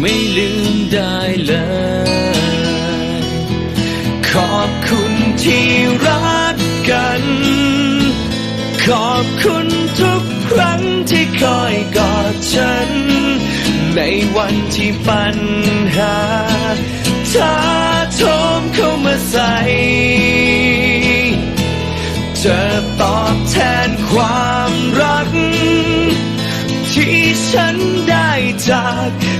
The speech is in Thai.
ไม่ลืมได้เลย ขอบคุณที่รักกัน ขอบคุณทุกครั้งที่คอยกอดฉัน ในวันที่ปัญหาท้าโถมเข้ามาใส่จะตอบแทนความรัก ที่ฉันได้จาก